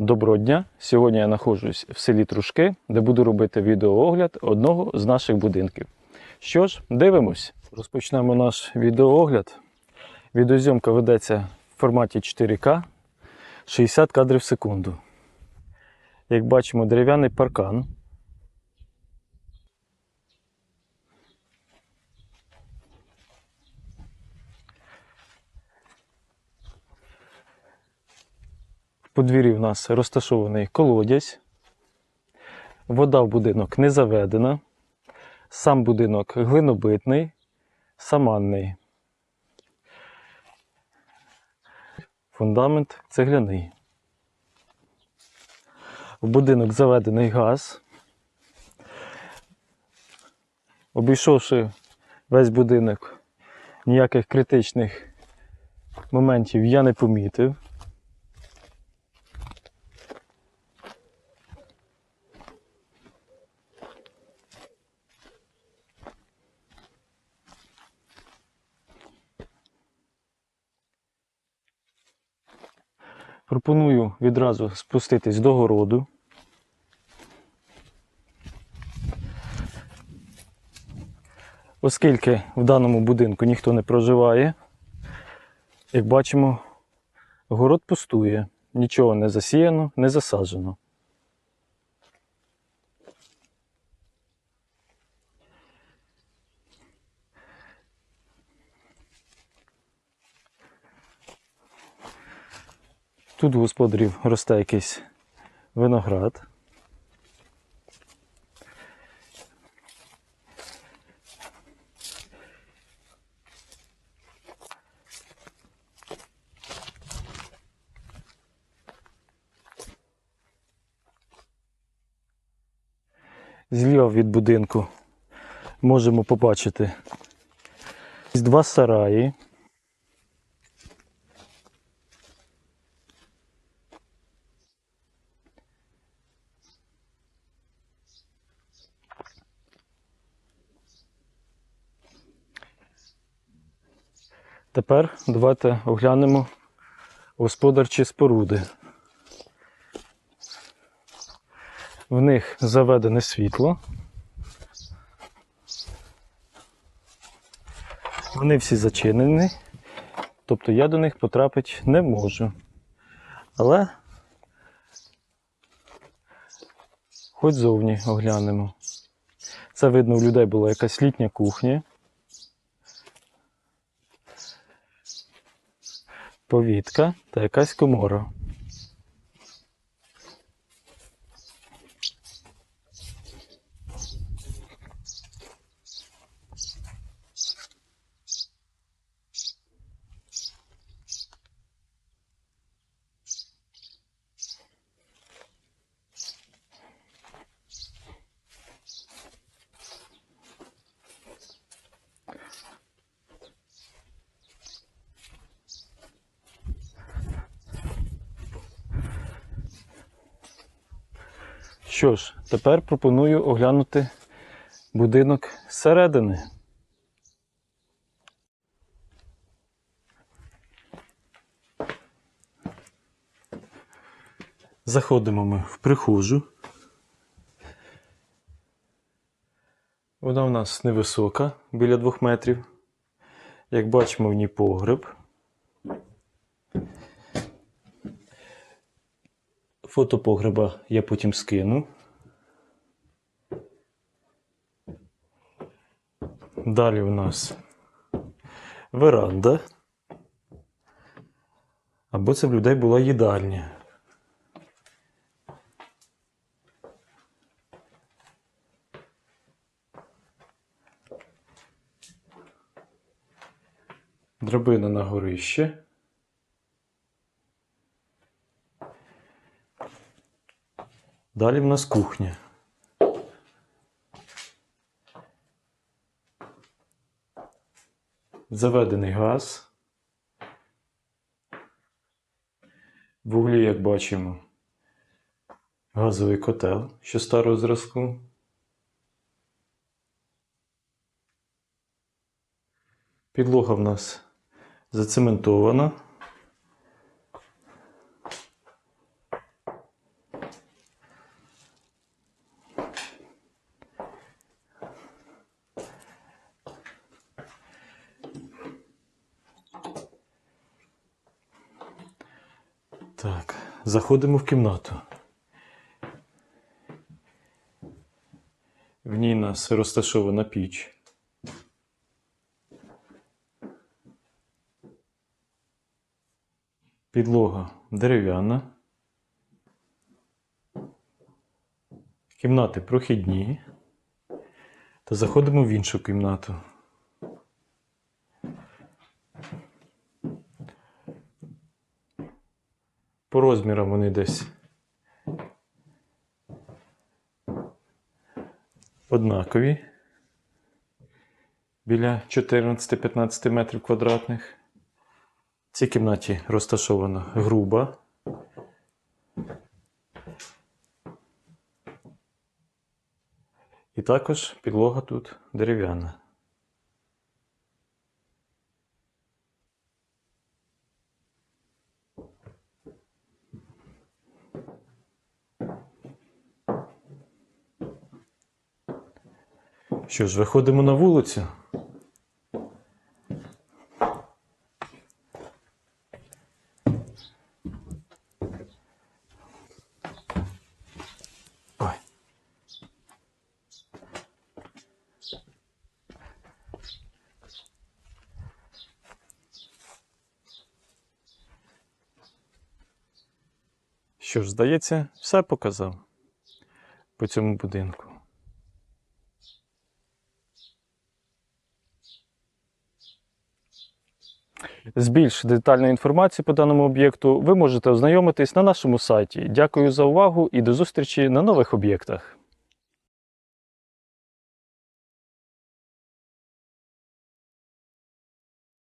Доброго дня! Сьогодні я знаходжусь в селі Трушки, де буду робити відеоогляд одного з наших будинків. Що ж, дивимось. Розпочнемо наш відеоогляд. Відеозйомка ведеться в форматі 4К 60 кадрів в секунду. Як бачимо, дерев'яний паркан. Подвір'ї в нас розташований колодязь. Вода в будинок не заведена. Сам будинок глинобитний, саманний. Фундамент цегляний. В будинок заведений газ. Обійшовши весь будинок, ніяких критичних моментів я не помітив. Пропоную відразу спуститись до городу. Оскільки в даному будинку ніхто не проживає, як бачимо, город пустує, нічого не засіяно, не засаджено. Тут у господарів росте якийсь виноград. Зліва від будинку можемо побачити два сараї. Тепер давайте оглянемо господарчі споруди. В них заведене світло. Вони всі зачинені, тобто я до них потрапити не можу. Але хоч зовні оглянемо. Це видно, у людей була якась літня кухня. Повітка та якась комора. Що ж, тепер пропоную оглянути будинок зсередини. Заходимо ми в прихожу. Вона у нас невисока, біля двох метрів. Як бачимо, в ній погреб. Фото погреба я потім скину. Далі у нас веранда. Або це в людей була їдальня. Драбина на горище. Далі в нас кухня. Заведений газ. В углі, як бачимо, газовий котел, що старого зразку. Підлога в нас зацементована. Заходимо в кімнату. В ній нас розташована піч. Підлога дерев'яна. Кімнати прохідні. Та заходимо в іншу кімнату. По розмірам вони десь однакові. Біля 14-15 метрів квадратних. В цій кімнаті розташована груба. І також підлога тут дерев'яна. Що ж, виходимо на вулицю. Що ж, здається, все показав по цьому будинку. З більш детальною інформацією по даному об'єкту ви можете ознайомитись на нашому сайті. Дякую за увагу і до зустрічі на нових об'єктах.